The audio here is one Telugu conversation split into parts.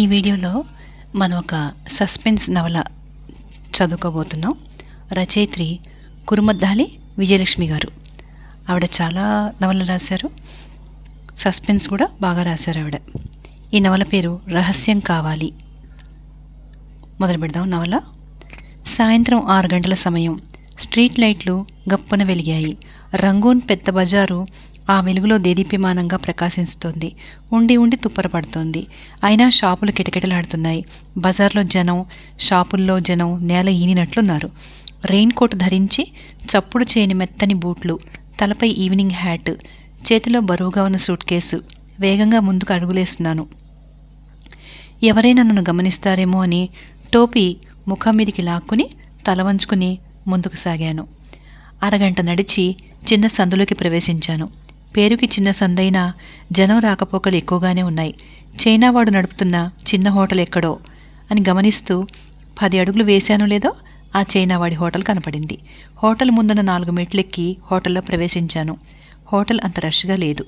ఈ వీడియోలో మనం ఒక సస్పెన్స్ నవల చదువుకోబోతున్నాం. రచయిత్రి కురుమద్దాలి విజయలక్ష్మి గారు. ఆవిడ చాలా నవలలు రాశారు. సస్పెన్స్ కూడా బాగా రాశారు ఆవిడ. ఈ నవల పేరు రహస్యం కావాలి. మొదలు పెడదాం నవల. సాయంత్రం ఆరు గంటల సమయం స్ట్రీట్ లైట్లు గప్పున వెలిగాయి. రంగూన్ పెద్ద బజారు ఆ వెలుగులో దేదీప్యమానంగా ప్రకాశిస్తోంది. ఉండి ఉండి తుప్పరపడుతోంది. అయినా షాపులు కిటకిటలాడుతున్నాయి. బజార్లో జనం షాపుల్లో జనం నేల ఈనినట్లున్నారు. రెయిన్ కోట్ ధరించి చప్పుడు చేయని మెత్తని బూట్లు తలపై ఈవినింగ్ హ్యాట్ చేతిలో బరువుగా ఉన్న సూట్ కేసు వేగంగా ముందుకు అడుగులేస్తున్నాను. ఎవరైనా నన్ను గమనిస్తారేమో అని టోపీ ముఖం మీదికి లాక్కుని తల వంచుకుని ముందుకు సాగాను. అరగంట నడిచి చిన్న సందులోకి ప్రవేశించాను. పేరుకి చిన్న సందైనా జనం రాకపోకలు ఎక్కువగానే ఉన్నాయి. చైనా వాడు నడుపుతున్న చిన్న హోటల్ ఎక్కడో అని గమనిస్తూ పది అడుగులు వేశానో లేదో ఆ చైనావాడి హోటల్ కనపడింది. హోటల్ ముందున్న నాలుగు మెట్లెక్కి హోటల్లో ప్రవేశించాను. హోటల్ అంత రష్గా లేదు.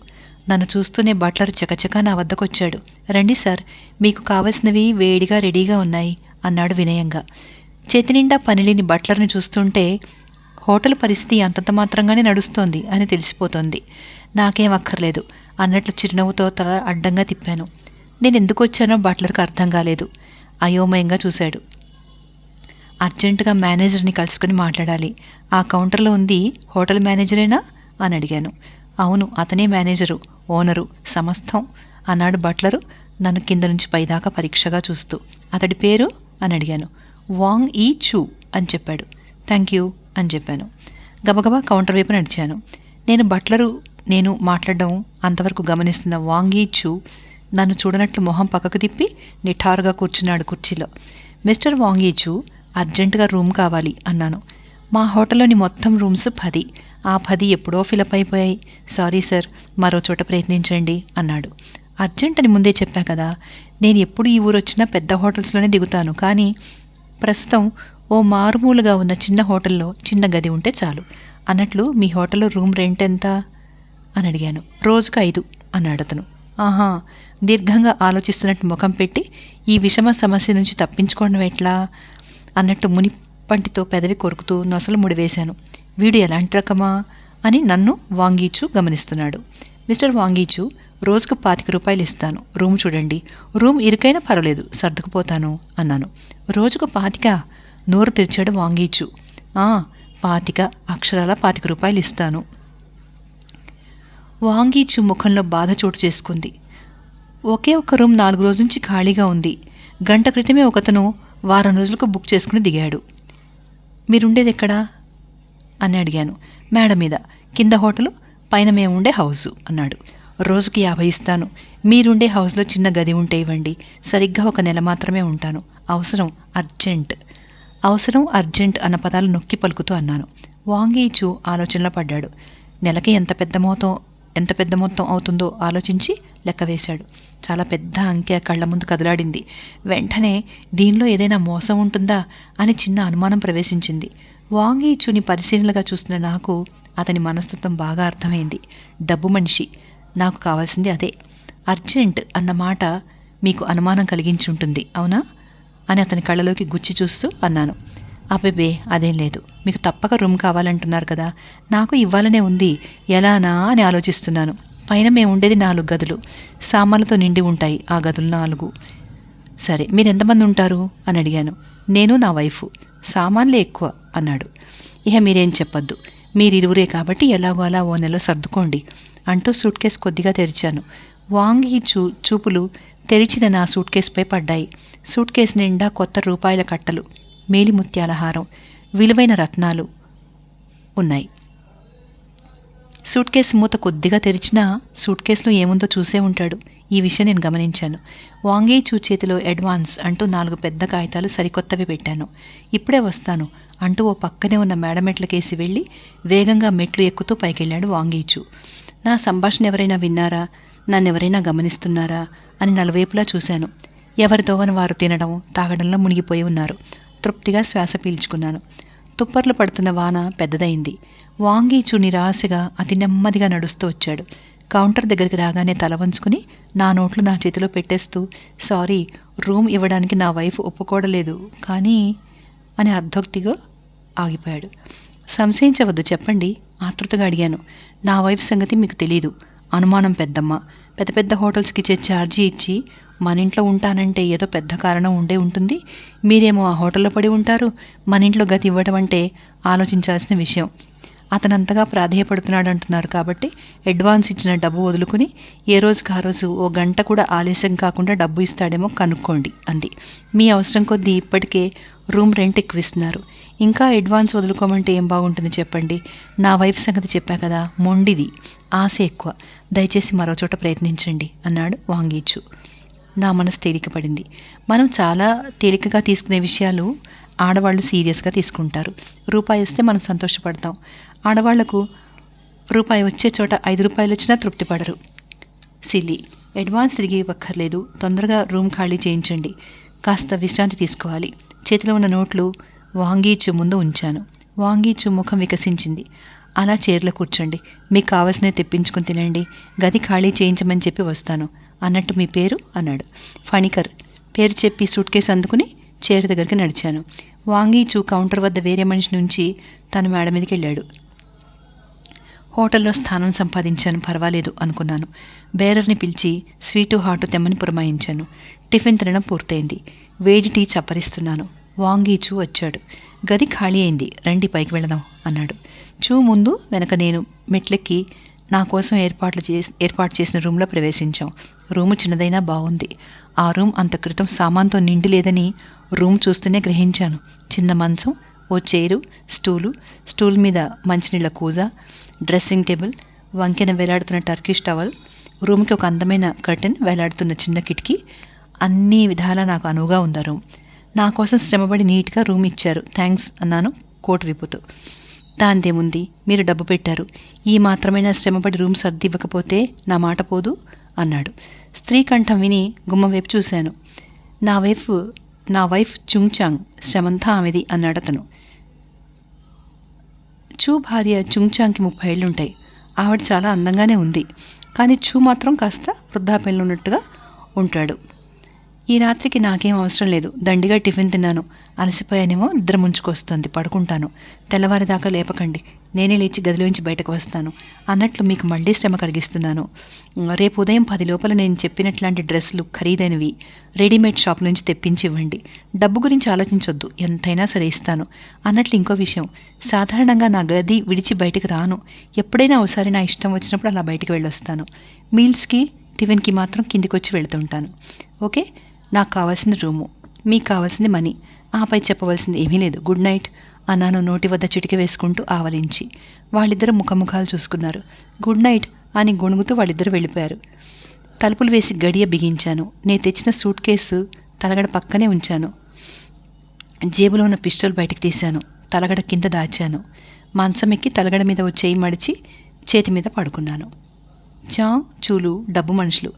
నన్ను చూస్తూనే బట్లర్ చకచకా నా వద్దకొచ్చాడు. రండి సార్ మీకు కావలసినవి వేడిగా రెడీగా ఉన్నాయి అన్నాడు వినయంగా. చేతినిండా పనిలేని బట్లర్ని చూస్తుంటే హోటల్ పరిస్థితి అంతంత మాత్రంగానే నడుస్తోంది అని తెలిసిపోతోంది. నాకేం అక్కర్లేదు అన్నట్లు చిరునవ్వుతో తల అడ్డంగా తిప్పాను. నేను ఎందుకు వచ్చానో బట్లర్కి అర్థం కాలేదు. అయోమయంగా చూశాడు. అర్జెంటుగా మేనేజర్ని కలుసుకుని మాట్లాడాలి. ఆ కౌంటర్లో ఉంది హోటల్ మేనేజరేనా? అని అడిగాను. అవును అతనే మేనేజరు ఓనరు సమస్తం అన్నాడు బట్లరు నన్ను కింద నుంచి పైదాకా పరీక్షగా చూస్తూ. అతడి పేరు? అని అడిగాను. వాంగ్ ఈ చూ అని చెప్పాడు. థ్యాంక్ యూ అని చెప్పాను. గబగబా కౌంటర్ వైపు నడిచాను. నేను బట్లరు నేను మాట్లాడడం అంతవరకు గమనిస్తున్న వాంగీచు నన్ను చూడనట్లు మొహం పక్కకు తిప్పి నిఠారుగా కూర్చున్నాడు కుర్చీలో. మిస్టర్ వాంగీచు అర్జెంటుగా రూమ్ కావాలి అన్నాను. మా హోటల్లోని మొత్తం రూమ్స్ పది. ఆ పది ఎప్పుడో ఫిలప్ అయిపోయాయి. సారీ సార్ మరో చోట ప్రయత్నించండి అన్నాడు. అర్జెంట్ అని ముందే చెప్పా కదా నేను ఎప్పుడు ఈ ఊరు వచ్చినా పెద్ద హోటల్స్లోనే దిగుతాను. కానీ ప్రస్తుతం ఓ మారుమూలుగా ఉన్న చిన్న హోటల్లో చిన్న గది ఉంటే చాలు. అన్నట్లు మీ హోటల్లో రూమ్ రెంట్ ఎంత? అని అడిగాను. రోజుకు ఐదు అన్నాడు అతను. ఆహా దీర్ఘంగా ఆలోచిస్తున్నట్టు ముఖం పెట్టి ఈ విషమ సమస్య నుంచి తప్పించుకోవడం ఎట్లా? అన్నట్టు మునిపంటితో పెదవి కొరుకుతూ నొసలు ముడివేశాను వీడు ఎలాంటి రకమా? అని నన్ను వాంగీచు గమనిస్తున్నాడు. మిస్టర్ వాంగీచు రోజుకు పాతిక రూపాయలు ఇస్తాను. రూమ్ చూడండి. రూమ్ ఇరుకైనా పర్వాలేదు. సర్దుకుపోతాను అన్నాను. రోజుకు పాతిక? నోరు తెరిచాడు వాంగీచు. "ఆ, పాతిక అక్షరాల పాతిక రూపాయలు ఇస్తాను. వాంగీచు ముఖంలో బాధ చోటు చేసుకుంది. ఒకే ఒక్క రూమ్ నాలుగు రోజుల నుంచి ఖాళీగా ఉంది. గంట క్రితమే ఒకతను వారం రోజులకు బుక్ చేసుకుని దిగాడు. మీరుండేది ఎక్కడా అని అడిగాను. మేడ మీద. కింద హోటలు పైన మేము ఉండే హౌసు అన్నాడు. రోజుకి యాభై ఇస్తాను. మీరుండే హౌస్లో చిన్న గది ఉంటే ఇవ్వండి. సరిగ్గా ఒక నెల మాత్రమే ఉంటాను. అవసరం అర్జెంట్. అవసరం అర్జెంట్ అన్న పదాలు నొక్కి పలుకుతూ అన్నాను. వాంగీచు ఆలోచనలో పడ్డాడు. నెలకి ఎంత పెద్ద మొత్తం ఎంత పెద్ద మొత్తం అవుతుందో ఆలోచించి లెక్క వేశాడు. చాలా పెద్ద అంకె కళ్ళ ముందు కదలాడింది. వెంటనే దీనిలో ఏదైనా మోసం ఉంటుందా అని చిన్న అనుమానం ప్రవేశించింది. వాంగీచుని పరిశీలనగా చూస్తున్న నాకు అతని మనస్తత్వం బాగా అర్థమైంది. డబ్బు మనిషి. నాకు కావాల్సింది అదే. అర్జెంట్ అన్న మాట మీకు అనుమానం కలిగించి ఉంటుంది అవునా? అని అతని కళ్ళలోకి గుచ్చి చూస్తూ అన్నాను. అబ్బే అదేం లేదు. మీకు తప్పక రూమ్ కావాలంటున్నారు కదా. నాకు ఇవ్వాలనే ఉంది. ఎలానా అని ఆలోచిస్తున్నాను. పైన మేము ఉండేది నాలుగు గదులు. సామాన్లతో నిండి ఉంటాయి ఆ గదులు నాలుగు. సరే మీరు ఎంతమంది ఉంటారు? అని అడిగాను. నేను నా వైఫ్. సామాన్లే ఎక్కువ అన్నాడు. ఇక మీరేం చెప్పొద్దు. మీరిరువురే కాబట్టి ఎలాగో అలా ఓ నెల సర్దుకోండి అంటూ సూట్ కేస్ కొద్దిగా తెరిచాను. వాంగి చూ చూపులు తెరిచిన నా సూట్ కేసుపై పడ్డాయి. సూట్ కేసు నిండా కొత్త రూపాయల కట్టలు మేలిముత్యాల హారం విలువైన రత్నాలు ఉన్నాయి. సూట్ కేసు మూత కొద్దిగా తెరిచినా సూట్ కేసులో ఏముందో చూసే ఉంటాడు. ఈ విషయం నేను గమనించాను. వాంగే చూ చేతిలో అడ్వాన్స్ అంటూ నాలుగు పెద్ద కాగితాలు సరికొత్తవి పెట్టాను. ఇప్పుడే వస్తాను అంటూ ఓ పక్కనే ఉన్న మేడమెట్లకేసి వెళ్ళి వేగంగా మెట్లు ఎక్కుతూ పైకెళ్ళాడు వాంగీచు నా సంభాషణ ఎవరైనా విన్నారా? నన్ను ఎవరైనా గమనిస్తున్నారా? అని నలువైపులా చూశాను. ఎవరి దోవన వారు తినడం తాగడంలో మునిగిపోయి ఉన్నారు. తృప్తిగా శ్వాస పీల్చుకున్నాను. తుప్పర్లు పడుతున్న వాన పెద్దదైంది. వాంగీచు నిరాశగా అతి నెమ్మదిగా నడుస్తూ వచ్చాడు. కౌంటర్ దగ్గరికి రాగానే తల వంచుకుని నా నోట్లు నా చేతిలో పెట్టేస్తూ సారీ రూమ్ ఇవ్వడానికి నా వైఫ్ ఒప్పుకోడలేదు కానీ అని అర్ధోక్తిగా ఆగిపోయాడు. సంశయించవద్దు చెప్పండి ఆతృతగా అడిగాను. నా వైఫ్ సంగతి మీకు తెలీదు. అనుమానం పెద్దమ్మ. పెద్ద పెద్ద హోటల్స్కి ఇచ్చే ఛార్జీ ఇచ్చి మన ఇంట్లో ఉంటానంటే ఏదో పెద్ద కారణం ఉండే ఉంటుంది. మీరేమో ఆ హోటల్లో పడి ఉంటారు. మన ఇంట్లో గతి ఇవ్వడం అంటే ఆలోచించాల్సిన విషయం. అతను అంతగా ప్రాధేయపడుతున్నాడు అంటున్నారు కాబట్టి అడ్వాన్స్ ఇచ్చిన డబ్బు వదులుకుని ఏ రోజుకి ఆ రోజు ఓ గంట కూడా ఆలస్యం కాకుండా డబ్బు ఇస్తాడేమో కనుక్కోండి అంది. మీ అవసరం కొద్దీ ఇప్పటికే రూమ్ రెంట్ ఎక్కువ ఇస్తున్నారు ఇంకా అడ్వాన్స్ వదులుకోమంటే ఏం బాగుంటుంది చెప్పండి? నా వైఫ్ సంగతి చెప్పా కదా మొండిది ఆశ ఎక్కువ. దయచేసి మరో చోట ప్రయత్నించండి అన్నాడు వాంగీచు. నా మనసు తేలికపడింది. మనం చాలా తేలికగా తీసుకునే విషయాలు ఆడవాళ్ళు సీరియస్గా తీసుకుంటారు. రూపాయి వస్తే మనం సంతోషపడతాం. ఆడవాళ్ళకు రూపాయి వచ్చే చోట ఐదు రూపాయలు వచ్చినా తృప్తి పడరు. సిల్లీ అడ్వాన్స్ తిరిగి ఇవ్వక్కర్లేదు. తొందరగా రూమ్ ఖాళీ చేయించండి. కాస్త విశ్రాంతి తీసుకోవాలి. చేతిలో ఉన్న నోట్లు వాంగీచు ముందు ఉంచాను. వాంగీచు ముఖం వికసించింది. అలా చీరలో కూర్చోండి. మీకు కావాల్సినవి తెప్పించుకుని తినండి. గది ఖాళీ చేయించమని చెప్పి వస్తాను. అన్నట్టు మీ పేరు? అన్నాడు. ఫణికర్. పేరు చెప్పి సూట్ కేసు అందుకుని చైర్ దగ్గరికి నడిచాను. వాంగీచు కౌంటర్ వద్ద వేరే మనిషి నుంచి తన మేడ మీదకి వెళ్ళాడు. హోటల్లో స్థానం సంపాదించాను పర్వాలేదు అనుకున్నాను. బేరర్ని పిలిచి స్వీటు హాటు తెమ్మని పురమాయించాను. టిఫిన్ తినడం పూర్తయింది. వేడి టీ చప్పరిస్తున్నాను. వాంగీచూ వచ్చాడు. గది ఖాళీ అయింది. రండి పైకి వెళదాం అన్నాడు. చూ ముందు వెనక నేను మెట్లెక్కి నా కోసం ఏర్పాట్లు చేసి ఏర్పాటు చేసిన రూమ్లో ప్రవేశించాం. రూము చిన్నదైనా బాగుంది. ఆ రూమ్ అంత క్రితం సామాన్తో నిండి లేదని రూమ్ చూస్తూనే గ్రహించాను. చిన్న మంచం ఓ చైరు స్టూలు స్టూల్ మీద మంచినీళ్ళ కూజ డ్రెస్సింగ్ టేబుల్ వంకెన వేలాడుతున్న టర్కిష్ టవల్ రూమ్కి ఒక అందమైన కర్టెన్ వేలాడుతున్న చిన్న కిటికీ అన్ని విధాలా నాకు అనువుగా ఉంది రూమ్ నా కోసం శ్రమపడి నీట్గా రూమ్ ఇచ్చారు. థ్యాంక్స్ అన్నాను కోట్ విప్పుతూ. దాందేముంది మీరు డబ్బు పెట్టారు. ఈ మాత్రమైనా శ్రమపడి రూమ్ సర్ది ఇవ్వకపోతే నా మాట పోదు? అన్నాడు. స్త్రీ కంఠం విని గుమ్మ వైపు చూశాను. నా వైఫ్ నా వైఫ్ చుంగ్చాంగ్. శ్రమంతా ఆమెది అన్నాడు అతను చూ భార్య చుంగ్చాంగ్కి ముప్పై ఏళ్ళుంటాయి. ఆవిడ చాలా అందంగానే ఉంది. కానీ చూ మాత్రం కాస్త వృద్ధాప్యంలో ఉన్నట్టుగా ఉంటాడు. ఈ రాత్రికి నాకేం అవసరం లేదు. దండిగా టిఫిన్ తిన్నాను. అలసిపోయానేమో నిద్ర ముంచుకొస్తుంది. పడుకుంటాను. తెల్లవారిదాకా లేపకండి. నేనే లేచి గదిలోంచి బయటకు వస్తాను. అన్నట్లు మీకు మళ్ళీ శ్రమ కలిగిస్తున్నాను. రేపు ఉదయం పది లోపల నేను చెప్పినట్లాంటి డ్రెస్సులు ఖరీదైనవి రెడీమేడ్ షాప్ నుంచి తెప్పించి ఇవ్వండి. డబ్బు గురించి ఆలోచించొద్దు. ఎంతైనా సరే ఇస్తాను. అన్నట్లు ఇంకో విషయం. సాధారణంగా నా గది విడిచి బయటకు రాను. ఎప్పుడైనా ఒకసారి నా ఇష్టం వచ్చినప్పుడు అలా బయటకు వెళ్ళొస్తాను. మీల్స్కి టిఫిన్కి మాత్రం కిందికి వచ్చి వెళ్తుంటాను. ఓకే? నాకు కావాల్సింది రూము మీకు కావాల్సింది మనీ. ఆపై చెప్పవలసింది ఏమీ లేదు. గుడ్ నైట్ అన్నాను నోటి వద్ద చిటిక వేసుకుంటూ ఆవలించి. వాళ్ళిద్దరు ముఖముఖాలు చూసుకున్నారు. గుడ్ నైట్ అని గొణుగుతూ వాళ్ళిద్దరు వెళ్ళిపోయారు. తలుపులు వేసి గడియ బిగించాను. నేను తెచ్చిన సూట్ కేసు తలగడ పక్కనే ఉంచాను. జేబులో ఉన్న పిస్టల్ బయటికి తీశాను. తలగడ కింద దాచాను. మంచం ఎక్కి తలగడ మీద చేయి మడిచి చేతి మీద పడుకున్నాను. చాంగ్ చూలు డబ్బు మనుషులు.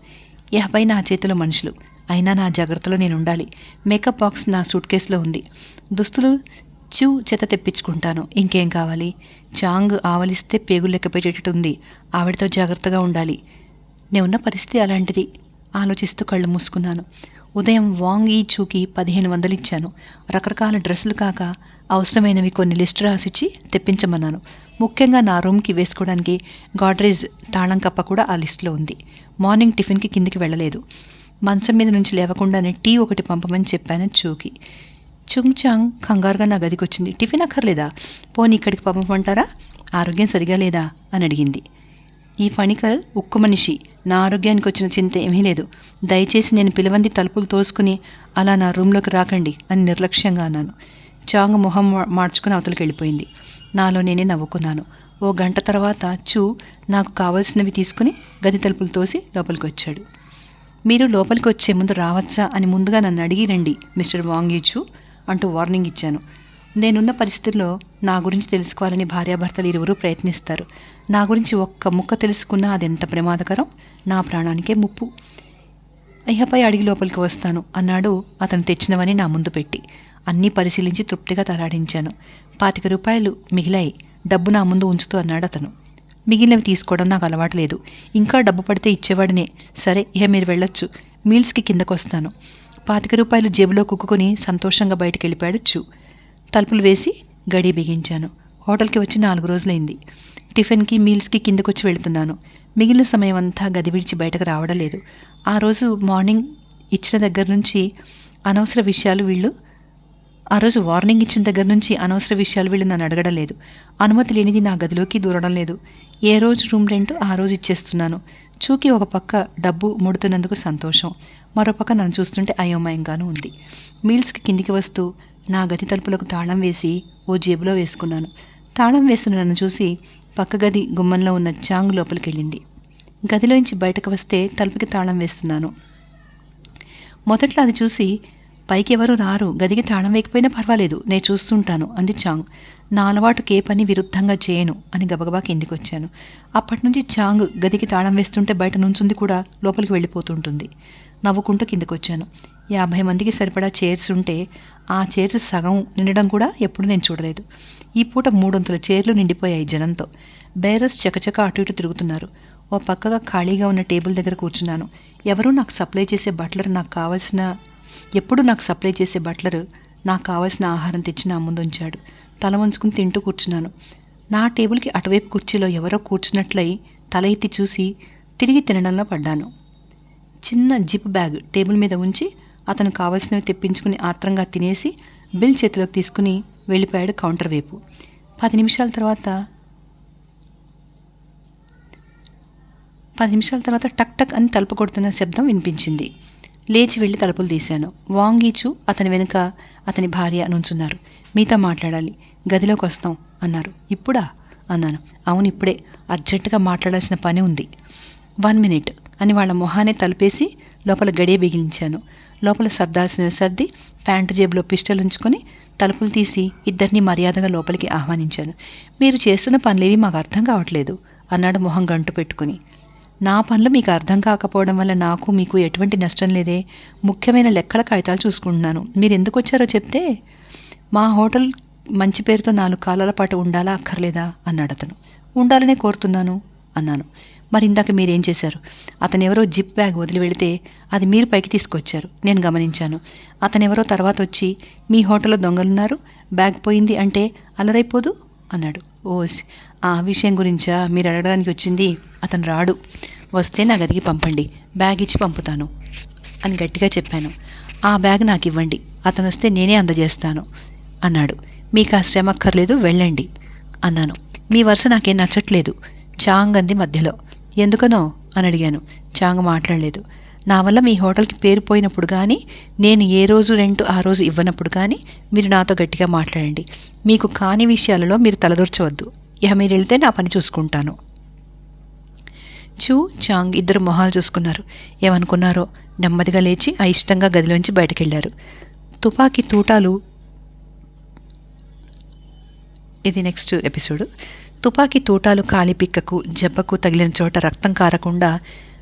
యాభై నా చేతిలో మనుషులు. అయినా నా జాగ్రత్తలో నేను ఉండాలి మేకప్ బాక్స్ నా సూట్ కేసులో ఉంది. దుస్తులు చూ చెత్త తెప్పించుకుంటాను. ఇంకేం కావాలి? చాంగ్ ఆవలిస్తే పేగులు లెక్క పెట్టేటట్టుంది ఆవిడతో జాగ్రత్తగా ఉండాలి. నేనున్న పరిస్థితి అలాంటిది. ఆలోచిస్తూ కళ్ళు మూసుకున్నాను. ఉదయం వాంగ్ ఈ చూకి పదిహేను వందలు ఇచ్చాను రకరకాల డ్రెస్సులు కాక అవసరమైనవి కొన్ని లిస్టు రాసిచ్చి తెప్పించమన్నాను. ముఖ్యంగా నా రూమ్కి వేసుకోవడానికి గాడ్రేజ్ తాళం కప్ప కూడా ఆ లిస్టులో ఉంది. మార్నింగ్ టిఫిన్కి కిందికి వెళ్ళలేదు. మంచం మీద నుంచి లేవకుండానే టీ ఒకటి పంపమని చెప్పాను చూకి. చుంగ్చాంగ్ కంగారుగా నా గదికి వచ్చింది. టిఫిన్ అక్కర్లేదా? పోనీ ఇక్కడికి పంపమంటారా? ఆరోగ్యం సరిగా లేదా? అని అడిగింది. ఈ ఫణికర్ ఉక్కు మనిషి. నా ఆరోగ్యానికి వచ్చిన చింత ఏమీ లేదు. దయచేసి నేను పిలవంది తలుపులు తోసుకుని అలా నా రూమ్లోకి రాకండి అని నిర్లక్ష్యంగా అన్నాను. చాంగ్ మొహం మా- మార్చుకుని అవతలకి వెళ్ళిపోయింది. నాలో నేనే నవ్వుకున్నాను. ఓ గంట తర్వాత చూ నాకు కావలసినవి తీసుకుని గది తలుపులు తోసి లోపలికి వచ్చాడు. మీరు లోపలికి వచ్చే ముందు రావచ్చా అని ముందుగా నన్ను అడిగి రండి మిస్టర్ వాంగీచు అంటూ వార్నింగ్ ఇచ్చాను. నేనున్న పరిస్థితుల్లో నా గురించి తెలుసుకోవాలని భార్యాభర్తలు ఇరువురు ప్రయత్నిస్తారు. నా గురించి ఒక్క ముక్క తెలుసుకున్నా అది ఎంత ప్రమాదకరం? నా ప్రాణానికే ముప్పు. అయ్యపై అడిగి లోపలికి వస్తాను అన్నాడు అతను తెచ్చినవని నా ముందు పెట్టి. అన్నీ పరిశీలించి తృప్తిగా తలాడించాను. పాతిక రూపాయలు మిగిలాయి. డబ్బు నా ముందు ఉంచుతూ అన్నాడు అతను మిగిలినవి తీసుకోవడం నాకు అలవాటు లేదు. ఇంకా డబ్బు పడితే ఇచ్చేవాడినే. సరే ఇక మీరు వెళ్ళొచ్చు. మీల్స్కి కిందకు వస్తాను పాతిక రూపాయలు జేబులో కుక్కుని సంతోషంగా బయటకు వెళ్ళిపోయాడు చూ. తలుపులు వేసి గడి బిగించాను. హోటల్కి వచ్చి నాలుగు రోజులైంది. టిఫిన్కి మీల్స్కి కిందకొచ్చి వెళుతున్నాను. వెళ్తున్నాను మిగిలిన సమయం అంతా గది విడిచి బయటకు రావడం లేదు. ఆ రోజు మార్నింగ్ ఇచ్చిన దగ్గర నుంచి అనవసర విషయాలు వీళ్ళు ఆ రోజు వార్నింగ్ ఇచ్చిన దగ్గర నుంచి అనవసర విషయాలు వీళ్ళు నన్ను అడగడం లేదు అనుమతి లేనిది నా గదిలోకి దూరడం లేదు. ఏ రోజు రూమ్ రెంట్ ఆ రోజు ఇచ్చేస్తున్నాను. చూకి ఒక పక్క డబ్బు ముడుతున్నందుకు సంతోషం. మరో పక్క నన్ను చూస్తుంటే అయోమయంగానూ ఉంది. మీల్స్కి కిందికి వస్తూ నా గది తలుపులకు తాళం వేసి ఓ జేబులో వేసుకున్నాను. తాళం వేస్తున్న నన్ను చూసి పక్క గది గుమ్మంలో ఉన్న చాంగ్ లోపలికి వెళ్ళింది గదిలోంచి బయటకు వస్తే తలుపుకి తాళం వేస్తున్నాను. మొదట్లో అది చూసి పైకి ఎవరు రారు. గదికి తాళం వేయకపోయినా పర్వాలేదు. నేను చూస్తుంటాను అంది చాంగ్. నా అలవాటుకి ఏ పని విరుద్ధంగా చేయను అని గబగబా కిందికి వచ్చాను అప్పటి నుంచి చాంగ్ గదికి తాళం వేస్తుంటే బయట నుంచుంది కూడా లోపలికి వెళ్ళిపోతుంటుంది. నవ్వుకుంటూ కిందికొచ్చాను. యాభై మందికి సరిపడా చైర్స్ ఉంటే ఆ చైర్స్ సగం నిండడం కూడా ఎప్పుడు నేను చూడలేదు. ఈ పూట మూడొంతుల చైర్లు నిండిపోయాయి జనంతో. బేరస్ చకచక అటు ఇటు తిరుగుతున్నారు. ఓ పక్కగా ఖాళీగా ఉన్న టేబుల్ దగ్గర కూర్చున్నాను. ఎవరూ నాకు సప్లై చేసే బట్లర్ నాకు కావాల్సిన ఎప్పుడు నాకు సప్లై చేసే బట్లర్ నాకు కావాల్సిన ఆహారం తెచ్చి నా ముందు ఉంచాడు. తల వంచుకుని తింటూ కూర్చున్నాను. నా టేబుల్కి అటువైపు కుర్చీలో ఎవరో కూర్చున్నట్లయి తల ఎత్తి చూసి తిరిగి తినడంలో పడ్డాను. చిన్న జిప్ బ్యాగ్ టేబుల్ మీద ఉంచి అతను కావాల్సినవి తెప్పించుకుని ఆత్రంగా తినేసి బిల్ చేతిలోకి తీసుకుని వెళ్ళిపోయాడు కౌంటర్ వైపు. పది నిమిషాల తర్వాత పది నిమిషాల తర్వాత టక్ టక్ అని తలుపు కొడుతున్న శబ్దం వినిపించింది. లేచి వెళ్ళి తలుపులు తీశాను. వాంగీచు అతని వెనుక అతని భార్య నుంచున్నారు. మీతో మాట్లాడాలి. గదిలోకి వస్తాం అన్నారు. ఇప్పుడా? అన్నాను. అవును ఇప్పుడే. అర్జెంటుగా మాట్లాడాల్సిన పని ఉంది. వన్ మినిట్ అని వాళ్ళ మొహానే తలుపేసి లోపల గడియ బిగించాను. లోపల సర్దాల్సిన సర్ది ప్యాంటు జేబులో పిస్టల్ ఉంచుకొని తలుపులు తీసి ఇద్దరిని మర్యాదగా లోపలికి ఆహ్వానించాను. మీరు చేస్తున్న పనులేవి మాకు అర్థం కావట్లేదు అన్నాడు మొహం గంటు పెట్టుకుని. నా పనులు మీకు అర్థం కాకపోవడం వల్ల నాకు మీకు ఎటువంటి నష్టం లేదే. ముఖ్యమైన లెక్కల కాగితాలు చూసుకుంటున్నాను. మీరు ఎందుకు వచ్చారో చెప్తే మా హోటల్ మంచి పేరుతో నాలుగు కాలాల పాటు ఉండాలా అక్కర్లేదా? అన్నాడు అతను. ఉండాలనే కోరుతున్నాను అన్నాను. మరి ఇందాక మీరేం చేశారు? అతను ఎవరో జిప్ బ్యాగ్ వదిలి వెళితే అది మీరు పైకి తీసుకొచ్చారు. నేను గమనించాను. అతను ఎవరో తర్వాత వచ్చి మీ హోటల్లో దొంగలున్నారు బ్యాగ్ పోయింది అంటే అలరైపోదు అన్నాడు. ఓస్ ఆ విషయం గురించా మీరు అడగడానికి వచ్చింది? అతను రాడు. వస్తే నా గదికి పంపండి. బ్యాగ్ ఇచ్చి పంపుతాను అని గట్టిగా చెప్పాను. ఆ బ్యాగ్ నాకు ఇవ్వండి. అతను వస్తే నేనే అందజేస్తాను అన్నాడు. మీకు ఆ శ్రమ అక్కర్లేదు వెళ్ళండి అన్నాను. మీ వరుస నాకేం నచ్చట్లేదు. చాంగ్ అంది మధ్యలో. ఎందుకనో అని అడిగాను. చాంగ్ మాట్లాడలేదు. నా వల్ల మీ హోటల్కి పేరు పోయినప్పుడు కానీ నేను ఏ రోజు రెంట్ ఆ రోజు ఇవ్వనప్పుడు కానీ మీరు నాతో గట్టిగా మాట్లాడండి. మీకు కాని విషయాలలో మీరు తలదూర్చవద్దు. ఇక మీరు వెళ్తే నా పని చూసుకుంటాను. చూ చాంగ్ ఇద్దరు మొహాలు చూసుకున్నారు. ఏమనుకున్నారో నెమ్మదిగా లేచి అయిష్టంగా గదిలోంచి బయటకెళ్ళారు. తుపాకీ తూటాలు. ఇది నెక్స్ట్ ఎపిసోడ్. తుపాకీ తూటాలు కాలి పిక్కకు జబ్బకు తగిలిన చోట రక్తం కారకుండా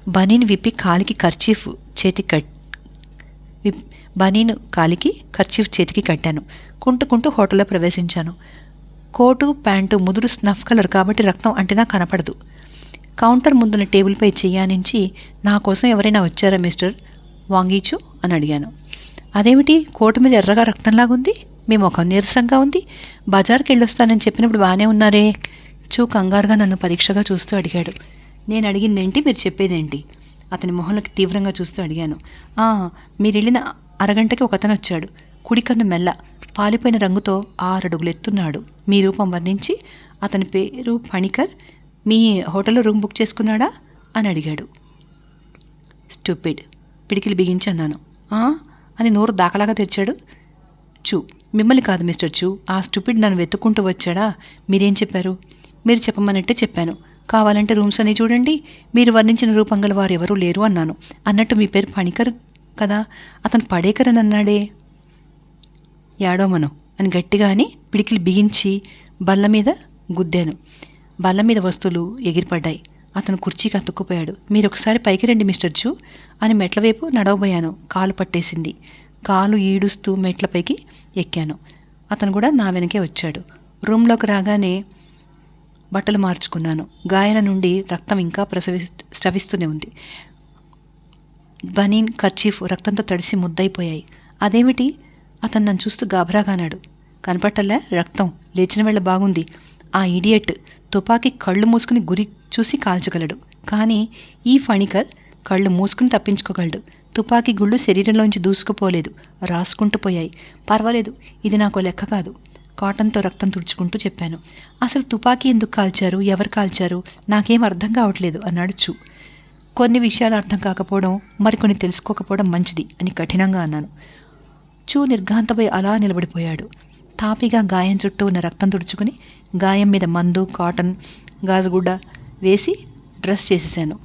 బనీన్ విప్పి కాలికి కర్చీఫ్ చేతి కట్ బనీన్ బనీను కాలికి కర్చీఫ్ చేతికి కట్టాను. కుంటుకుంటూ హోటల్లో ప్రవేశించాను. కోటు ప్యాంటు ముదురు స్నఫ్ కలర్ కాబట్టి రక్తం అంటేనా కనపడదు. కౌంటర్ ముందున్న టేబుల్పై చెయ్యానించి నా కోసం ఎవరైనా వచ్చారా మిస్టర్? వాంగీచు అని అడిగాను. అదేమిటి? కోటు మీద ఎర్రగా రక్తంలాగుంది? మీ ముఖం నీరసంగా ఉంది. బజార్కి వెళ్ళొస్తానని చెప్పినప్పుడు బాగానే ఉన్నారే? చూ కంగారుగా నన్ను పరీక్షగా చూస్తూ అడిగాడు. నేను అడిగిందేంటి? మీరు చెప్పేదేంటి? అతని మొహంలోకి తీవ్రంగా చూస్తూ అడిగాను. మీరు వెళ్ళిన అరగంటకి ఒక అతను వచ్చాడు కుడికన్ను మెల్ల. పాలిపోయిన రంగుతో ఆరడుగులెత్తున్నాడు. మీ రూపం వర్ణించి అతని పేరు ఫణికర్ మీ హోటల్లో రూమ్ బుక్ చేసుకున్నాడా? అని అడిగాడు. స్టూపిడ్. పిడికిలు బిగించి అన్నాను. "ఆ?" అని నోరు దాకలాగా తెరిచాడు. చూ మిమ్మల్ని కాదు మిస్టర్ చూ ఆ స్టూపిడ్ నన్ను వెతుక్కుంటూ వచ్చాడా? మీరేం చెప్పారు? మీరు చెప్పమన్నట్టే చెప్పాను. కావాలంటే రూమ్స్ అన్నీ చూడండి. మీరు వర్ణించిన రూపం గల వారు ఎవరూ లేరు అన్నాను. అన్నట్టు మీ పేరు పణికర్ కదా? అతను పడేకర్ అని అన్నాడే. యాడోమను అని గట్టిగా అని పిడికిలు బిగించి బల్ల మీద గుద్దాను. బల్ల మీద వస్తువులు ఎగిరిపడ్డాయి. అతను కుర్చీకి అతుక్కుపోయాడు మీరు ఒకసారి పైకి రండి మిస్టర్ జూ అని మెట్ల వైపు నడవబోయాను. కాలు పట్టేసింది. కాలు ఈడుస్తూ మెట్లపైకి ఎక్కాను. అతను కూడా నా వెనకే వచ్చాడు. రూమ్లోకి రాగానే బట్టలు మార్చుకున్నాను. గాయాల నుండి రక్తం ఇంకా ప్రసవి స్రవిస్తూనే ఉంది. బనీన్ కర్చీఫ్ రక్తంతో తడిసి ముద్దయిపోయాయి. అదేమిటి? అతను నన్ను చూస్తూ గాభరాగానాడు కనపట్టలే రక్తం. లేచిన వేళ బాగుంది. ఆ ఇడియట్ తుపాకీ కళ్ళు మూసుకుని గురి చూసి కాల్చగలడు. కానీ ఈ ఫణికర్ కళ్ళు మూసుకుని తప్పించుకోగలడు. తుపాకీ గుళ్ళు శరీరంలోంచి దూసుకుపోలేదు. రాసుకుంటూ పోయాయి. పర్వాలేదు ఇది నాకు లెక్క కాదు. కాటన్తో రక్తం తుడుచుకుంటూ చెప్పాను. అసలు తుపాకీ ఎందుకు కాల్చారు? ఎవరు కాల్చారు? నాకేం అర్థం కావట్లేదు అన్నాడు చూ. కొన్ని విషయాలు అర్థం కాకపోవడం మరికొన్ని తెలుసుకోకపోవడం మంచిది అని కఠినంగా అన్నాను. చూ నిర్ఘాంతపై అలా నిలబడిపోయాడు. తాపిగా గాయం చుట్టూ ఉన్న రక్తం తుడుచుకుని గాయం మీద మందు కాటన్ గాజుగుడ్డ వేసి డ్రెస్ చేసేసాను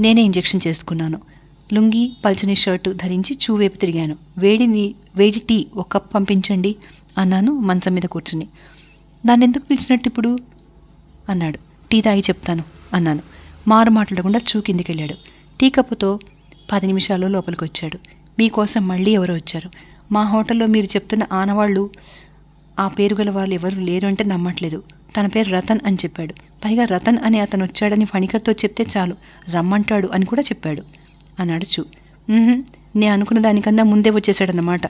నేనే ఇంజెక్షన్ చేసుకున్నాను. లుంగి పల్చని షర్టు ధరించి చూవేపు తిరిగాను. వేడిని వేడి టీ ఒక కప్ పంపించండి అన్నాను మంచం మీద కూర్చుని. దాన్ని ఎందుకు పిలిచినట్టు ఇప్పుడు అన్నాడు. టీ తాగి చెప్తాను అన్నాను. మారు మాట్లాడకుండా చూ కిందికి వెళ్ళాడు టీ కప్పుతో పది నిమిషాల్లో లోపలికి వచ్చాడు మీకోసం మళ్ళీ ఎవరో వచ్చారు. మా హోటల్లో మీరు చెప్తున్న ఆనవాళ్ళు ఆ పేరు గల వాళ్ళు ఎవరు లేరు అంటే నమ్మట్లేదు. తన పేరు రతన్ అని చెప్పాడు. పైగా రతన్ అని అతను వచ్చాడని ఫణికర్తో చెప్తే చాలు. రమ్మంటాడు అని కూడా చెప్పాడు. అన్నాడు చూ నేను అనుకున్న దానికన్నా ముందే వచ్చేసాడన్నమాట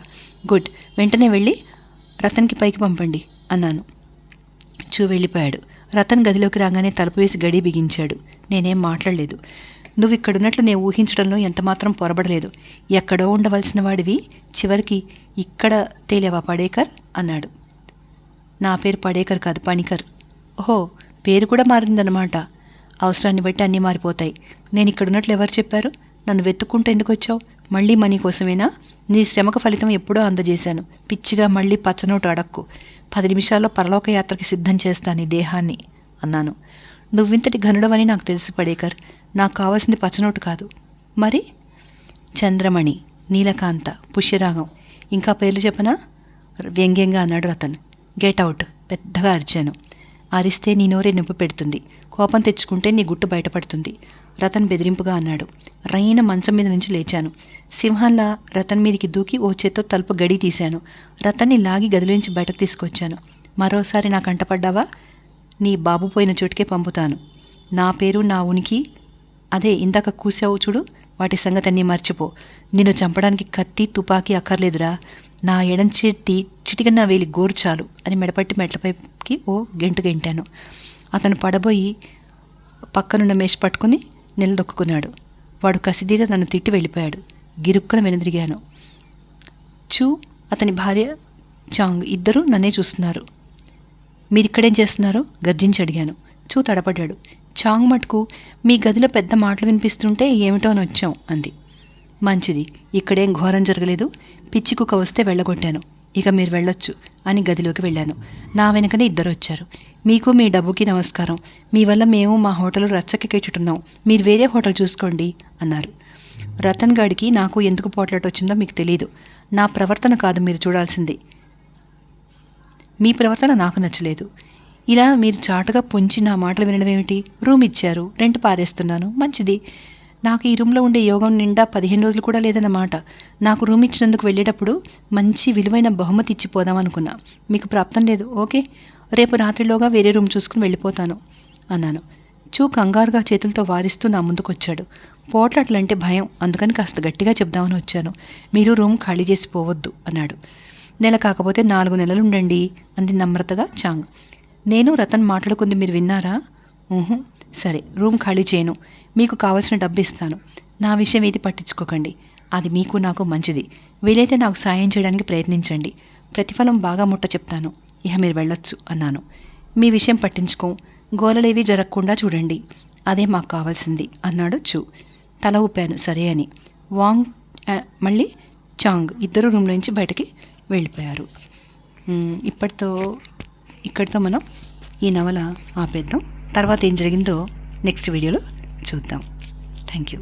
గుడ్. వెంటనే వెళ్ళి రతన్కి పైకి పంపండి అన్నాను. చూ వెళ్ళిపోయాడు. రతన్ గదిలోకి రాగానే తలుపు వేసి గడి బిగించాడు. నేనేం మాట్లాడలేదు. నువ్వు ఇక్కడున్నట్లు నేను ఊహించడంలో ఎంతమాత్రం పొరబడలేదు. ఎక్కడో ఉండవలసిన వాడివి. చివరికి ఇక్కడ తేలేవా పడేకర్? అన్నాడు. నా పేరు పడేకర్ కాదు పణికర్ ఓహో పేరు కూడా మారిందన్నమాట. అవసరాన్ని బట్టి అన్నీ మారిపోతాయి. నేను ఇక్కడున్నట్లు ఎవరు చెప్పారు? నన్ను వెతుక్కుంటే ఎందుకు వచ్చావు మళ్ళీ మనీ కోసమేనా? నీ శ్రమకు ఫలితం ఎప్పుడో అందజేశాను. పిచ్చిగా మళ్ళీ పచ్చనోటు అడక్కు. పది నిమిషాల్లో పరలోక యాత్రకి సిద్ధం చేస్తాను ఈ దేహాన్ని అన్నాను. నువ్వింతటి ఘనుడవని నాకు తెలుసు పడేకర్. నాకు కావాల్సింది పచ్చనోటు కాదు. మరి? చంద్రమణి నీలకాంత పుష్యరాగం. ఇంకా పేర్లు చెప్పనా? వ్యంగ్యంగా అన్నాడు రతన్ గెట్ అవుట్ పెద్దగా అరిచాను. అరిస్తే నీ నోరే నొప్పి పెడుతుంది. కోపం తెచ్చుకుంటే నీ గుట్టు బయటపడుతుంది. రతన్ బెదిరింపుగా అన్నాడు. రైన మంచం మీద నుంచి లేచాను. సింహంలా రతన్ మీదకి దూకి ఓ చేత్తో తలుపు గడి తీశాను. రతన్ని లాగి గదిలోంచి బయటకు తీసుకొచ్చాను. మరోసారి నాకు అంటపడ్డావా నీ బాబు పోయిన చోటుకే పంపుతాను. నా పేరు నా ఉనికి అదే ఇందాక కూసావు చూడు వాటి సంగతన్నీ మర్చిపో. నిన్ను చంపడానికి కత్తి తుపాకీ అక్కర్లేదురా. నా ఎడం చేతి చిటికన్న వేలి గోరు చాలు అని మెడపట్టి మెట్లపైకి ఓ గెంటు గెంటాను అతను పడబోయి పక్కనున్న మేష పట్టుకుని నిలదొక్కున్నాడు. వాడు కసిదీర నన్ను తిట్టి వెళ్ళిపోయాడు. గిరుక్కున వెనుదిరిగాను. చూ అతని భార్య చాంగ్ ఇద్దరూ నన్నే చూస్తున్నారు. మీరిక్కడేం చేస్తున్నారు? గర్జించి అడిగాను. చూ తడపడ్డాడు. చాంగ్ మటుకు మీ గదిలో పెద్ద మాటలు వినిపిస్తుంటే ఏమిటో అని వచ్చాం అంది. మంచిది. ఇక్కడేం ఘోరం జరగలేదు. పిచ్చి కుక్క వస్తే వెళ్ళగొట్టాను. ఇక మీరు వెళ్ళొచ్చు అని గదిలోకి వెళ్ళాను. నా వెనకనే ఇద్దరు వచ్చారు. మీకు మీ డబ్బుకి నమస్కారం. మీ వల్ల మేము మా హోటల్ రచ్చకెక్కేట్టున్నాం మీరు వేరే హోటల్ చూసుకోండి అన్నారు. రతన్ గాడికి నాకు ఎందుకు పోట్లాట వచ్చిందో మీకు తెలియదు నా ప్రవర్తన కాదు మీరు చూడాల్సింది. మీ ప్రవర్తన నాకు నచ్చలేదు. ఇలా మీరు చాటుగా పొంచి నా మాటలు వినడం ఏమిటి? రూమ్ ఇచ్చారు. రెంట్ పారేస్తున్నాను. మంచిది. నాకు ఈ రూమ్లో ఉండే యోగం నిండా పదిహేను రోజులు కూడా లేదన్నమాట. నాకు రూమ్ ఇచ్చినందుకు వెళ్ళేటప్పుడు మంచి విలువైన బహుమతి ఇచ్చిపోదాం అనుకున్నా. మీకు ప్రాప్తం లేదు. ఓకే. రేపు రాత్రిలోగా వేరే రూమ్ చూసుకుని వెళ్ళిపోతాను అన్నాను. చూ కంగారుగా చేతులతో వారిస్తూ నా ముందుకొచ్చాడు. పోట్లాట్లంటే భయం. అందుకని కాస్త గట్టిగా చెప్దామని వచ్చాను. మీరు రూమ్ ఖాళీ చేసి పోవద్దు అన్నాడు. నెల కాకపోతే నాలుగు నెలలు ఉండండి అంది నమ్రతగా చాంగ్. నేను రతన్ మాట్లాడుకుంది మీరు విన్నారా? సరే రూమ్ ఖాళీ చేయను. మీకు కావలసిన డబ్బు ఇస్తాను. నా విషయం ఏది పట్టించుకోకండి. అది మీకు నాకు మంచిది. వీలైతే నాకు సాయం చేయడానికి ప్రయత్నించండి. ప్రతిఫలం బాగా ముట్ట చెప్తాను. ఇహ మీరు వెళ్ళొచ్చు అన్నాను. మీ విషయం పట్టించుకో. గోలలేవి జరగకుండా చూడండి. అదే మాకు కావాల్సింది అన్నాడు చూ. తల ఊపాను సరే అని. వాంగ్ మళ్ళీ చాంగ్ ఇద్దరు రూమ్ నుంచి బయటకి వెళ్ళిపోయారు. ఇప్పటితో ఇక్కడితో మనం ఈ నవల ఆపేద్దాం. తర్వాత ఏం జరిగిందో నెక్స్ట్ వీడియోలో చూద్దాం. Thank you